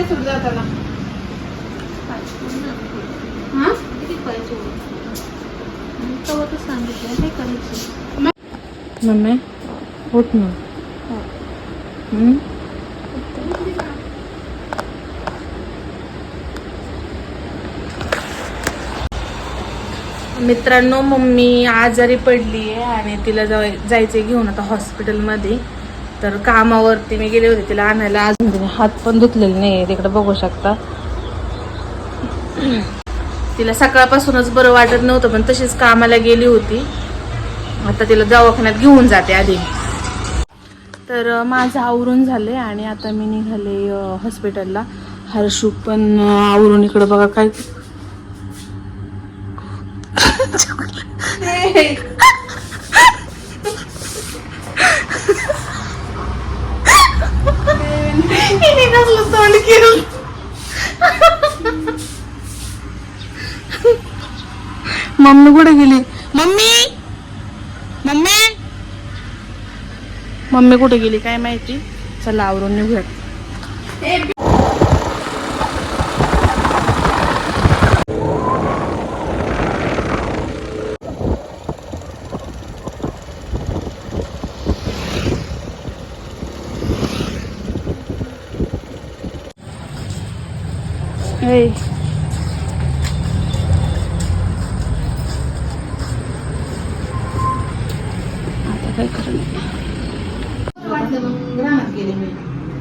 पाहिजे सुट जाताना हा? किती पाहिजे सांगितलं काय करायचं मम्मी उठ ना. मित्रांनो मम्मी आजारी पडली आहे आणि तिला जाय जायचं घेऊन आता हॉस्पिटलमध्ये तर कामावरती मी गेले होते तिला आणायला. अजून तिने हात पण धुतलेले नाही तिकडे बघू शकता. तिला सकाळपासूनच बरं वाटत नव्हतं पण तशीच कामाला गेली होती. आता तिला दवाखान्यात घेऊन जाते आधी. तर माझं आवरून झाले आणि आता मी निघाले हॉस्पिटलला हर्षू पण आवरून इकडं बघा काय कसलं तोंड केलं. मम्मी कुठे गेली? मम्मी? मम्मी? मम्मी कुठे गेली? काय माहिती? चला आवरून निघूयात. आता काय करणार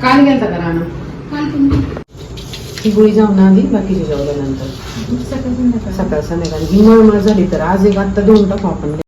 काल गेलता का राणा? काल तुम्ही ही गोळी जाऊन आली बाकीची जेवल्यानंतर. सकाळ संध्याकाळ. ही मळमळ झाली तर आज एक आत्ता देऊन टाकू आपण.